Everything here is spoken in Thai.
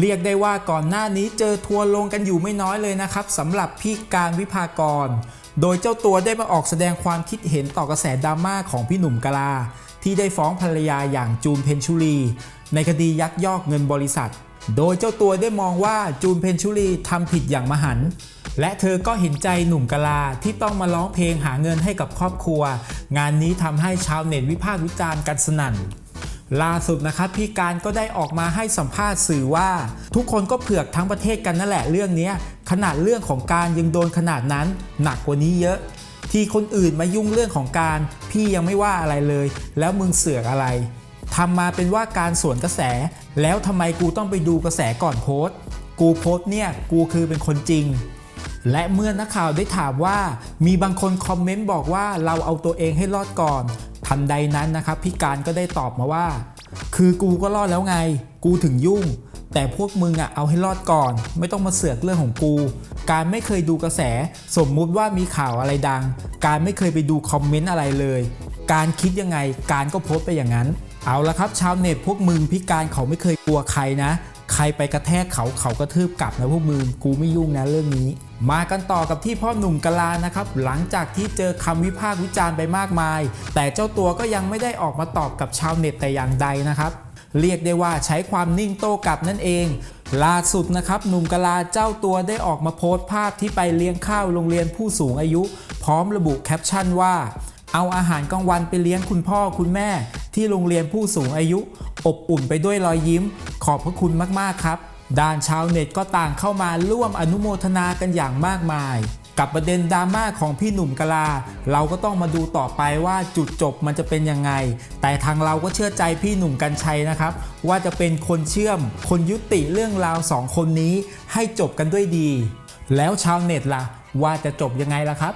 เรียกได้ว่าก่อนหน้านี้เจอทัวร์ลงกันอยู่ไม่น้อยเลยนะครับสำหรับพี่การวิภากร โดยเจ้าตัวได้มาออกแสดงความคิดเห็นต่อกระแสดราม่าของพี่หนุ่มกลา ที่ได้ฟ้องภรรยาอย่างจูนเพนชุลี ในคดียักยอกเงินบริษัท โดยเจ้าตัวได้มองว่าจูนเพนชุลีทำผิดอย่างมหันต์และเธอก็เห็นใจหนุ่มกลาที่ต้องมาร้องเพลงหาเงินให้กับครอบครัว งานนี้ทำให้ชาวเน็ตวิพากษ์วิจารณ์กันสนั่น ล่าสุดนะครับพี่การก็ได้ออกมาให้สัมภาษณ์สื่อว่า ทุกคนก็เผือกทั้งประเทศกันนั่นแหละเรื่องนี้ขนาดเรื่องของการยังโดนขนาดนั้น หนักกว่านี้เยอะ ที่คนอื่นมายุ่งเรื่องของการ พี่ยังไม่ว่าอะไรเลย แล้วมึงเสือกอะไรทำมาเป็นว่าการสวนกระแส แล้วทำไมกูต้องไปดูกระแสก่อนโพสต์ กูโพสต์เนี่ยกูคือเป็นคนจริง และเมื่อนักข่าวได้ถามว่า มีบางคนคอมเมนต์บอกว่าเราเอาตัวเองให้รอดก่อน ทันใดนั้นนะครับพี่การก็ได้ตอบมาว่า คือกูก็รอดแล้วไง กูถึงยุ่ง แต่พวกมึงอะเอาให้รอดก่อน ไม่ต้องมาเสือกเรื่องของกู การไม่เคยดูกระแส สมมุติว่ามีข่าวอะไรดัง การไม่เคยไปดูคอมเมนต์อะไรเลย การคิดยังไงการก็โพสต์ไปอย่างนั้น เอาละครับชาวเน็ตพวกมึงพี่การเขาไม่เคยกลัวใครนะ ใครไปกระแทกเขาเขากระทืบกลับนะพวกมึงกูไม่ยุ่งนะเรื่องนี้ มากันต่อกับที่พ่อหนุ่มกะลานะครับ หลังจากที่เจอคำวิพากษ์วิจารณ์ไปมากมาย แต่เจ้าตัวก็ยังไม่ได้ออกมาตอบกับชาวเน็ตแต่อย่างใดนะครับเรียกได้ว่าใช้ความนิ่งโต้กลับนั่นเอง ล่าสุดนะครับ หนุ่มกะลาเจ้าตัวได้ออกมาโพสต์ภาพที่ไปเลี้ยงข้าวโรงเรียนผู้สูงอายุ พร้อมระบุแคปชั่นว่า เอาอาหารกลางวันไปเลี้ยงคุณพ่อคุณแม่ ที่โรงเรียนผู้สูงอายุ อบอุ่นไปด้วยรอยยิ้ม ขอบพระคุณมากๆครับ ด้านชาวเน็ตก็ต่างเข้ามาร่วมอนุโมทนากันอย่างมากมาย กับประเด็นดราม่าของพี่หนุ่มกลา เราก็ต้องมาดูต่อไปว่าจุดจบมันจะเป็นยังไง แต่ทางเราก็เชื่อใจพี่หนุ่มกัญชัยนะครับ ว่าจะเป็นคนเชื่อม คนยุติเรื่องราวสองคนนี้ให้จบกันด้วยดี แล้วชาวเน็ตล่ะ ว่าจะจบยังไงล่ะครับ